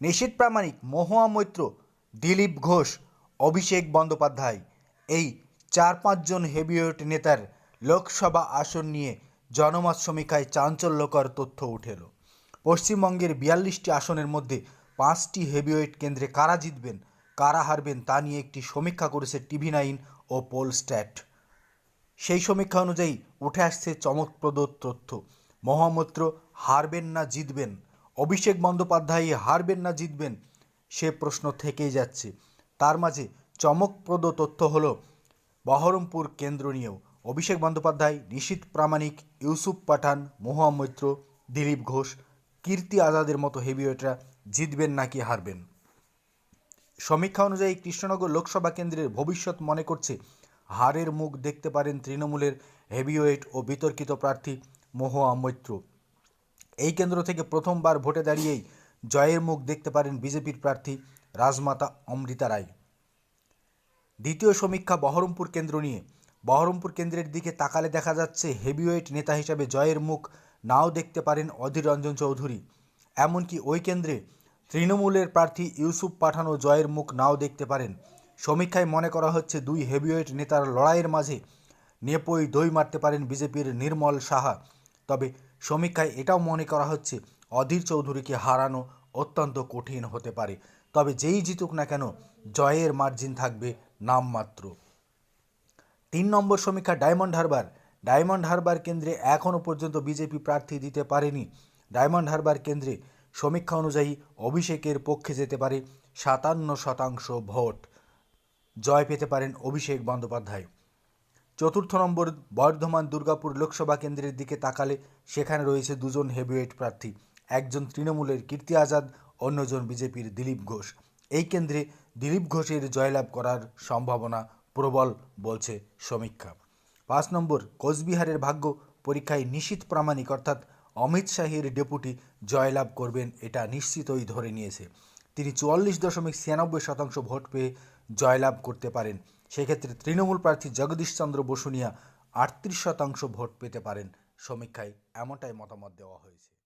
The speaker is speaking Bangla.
নিশীত প্রামাণিক মহুয়া মৈত্র, দিলীপ ঘোষ, অভিষেক বন্দ্যোপাধ্যায় এই চার পাঁচজন হেভিওয়েট নেতার লোকসভা আসন নিয়ে জনমত সমীক্ষায় চাঞ্চল্যকর তথ্য উঠে এলো পশ্চিমবঙ্গের বিয়াল্লিশটি আসনের মধ্যে পাঁচটি হেভিওয়েট কেন্দ্রে কারা জিতবেন, কারা হারবেন তা নিয়ে একটি সমীক্ষা করেছে টিভি নাইন ও পোল স্ট্যাট। সেই সমীক্ষা অনুযায়ী উঠে আসছে চমকপ্রদ তথ্য। মহামৈত্র হারবেন না জিতবেন অভিষেক বন্দ্যোপাধ্যায় হারবেন না জিতবেন, সে প্রশ্ন থেকেই যাচ্ছে। তার মাঝে চমকপ্রদ তথ্য হল, বহরমপুর কেন্দ্র নিয়েও অভিষেক বন্দ্যোপাধ্যায়, নিশীত প্রামাণিক, ইউসুফ পাঠান, মহুয়া মৈত্র, দিলীপ ঘোষ, কীর্তি আজাদের মতো হেভিওয়েটরা জিতবেন নাকি হারবেন? সমীক্ষা অনুযায়ী কৃষ্ণনগর লোকসভা কেন্দ্রের ভবিষ্যৎ মনে করছে, হারের মুখ দেখতে পারেন তৃণমূলের হেভিওয়েট ও বিতর্কিত প্রার্থী মহুয়া মৈত্র। এই কেন্দ্র থেকে প্রথমবার ভোটে দাঁড়িয়েই জয়ের মুখ দেখতে পারেন বিজেপির প্রার্থী রাজমাতা অমৃতা রায়। দ্বিতীয় সমীক্ষা বহরমপুর কেন্দ্র নিয়ে। বহরমপুর কেন্দ্রের দিকে তাকালে দেখা যাচ্ছে, হেভিওয়েট নেতা হিসাবে জয়ের মুখ নাও দেখতে পারেন অধীর রঞ্জন চৌধুরী। এমনকি ওই কেন্দ্রে তৃণমূলের প্রার্থী ইউসুফ পাঠানো জয়ের মুখ নাও দেখতে পারেন। সমীক্ষায় মনে করা হচ্ছে, দুই হেভিওয়েট নেতার লড়াইয়ের মাঝে নেপই দই মারতে পারেন বিজেপির নির্মল সাহা। তবে সমীক্ষায় এটাও মনে করা হচ্ছে অধীর চৌধুরীকে হারানো অত্যন্ত কঠিন হতে পারে। তবে যেই জিতুক না কেন, জয়ের মার্জিন থাকবে নামমাত্র। তিন নম্বর সমীক্ষা ডায়মন্ড হারবার। ডায়মন্ড হারবার কেন্দ্রে এখনও পর্যন্ত বিজেপি প্রার্থী দিতে পারেনি। ডায়মন্ড হারবার কেন্দ্রে সমীক্ষা অনুযায়ী অভিষেকের পক্ষে যেতে পারে সাতান্ন শতাংশ ভোট। জয় পেতে পারেন অভিষেক বন্দ্যোপাধ্যায়। চতুর্থ নম্বর বর্ধমান দুর্গাপুর লোকসভা কেন্দ্রের দিকে তাকালে সেখানে রয়েছে দুজন হেভিওয়েট প্রার্থী। একজন তৃণমূলের কীর্তি আজাদ, অন্যজন বিজেপির দিলীপ ঘোষ। এই কেন্দ্রে দিলীপ ঘোষের জয়লাভ করার সম্ভাবনা প্রবল, বলছে সমীক্ষা। পাঁচ নম্বর, কোচবিহারের ভাগ্য পরীক্ষায় নিশীত প্রামাণিক, অর্থাৎ অমিত শাহের ডেপুটি জয়লাভ করবেন এটা নিশ্চিতই ধরে নিয়েছে। তিনি চুয়াল্লিশ দশমিক ছিয়ানব্বই শতাংশ ভোট পেয়ে জয়লাভ করতে পারেন। সেক্ষেত্রে তৃণমূল প্রার্থী জগদীশ চন্দ্র বসুনিয়া আটত্রিশ শতাংশ ভোট পেতে পারেন সমীক্ষায়। এমনটাই মতামত দেওয়া হয়েছে।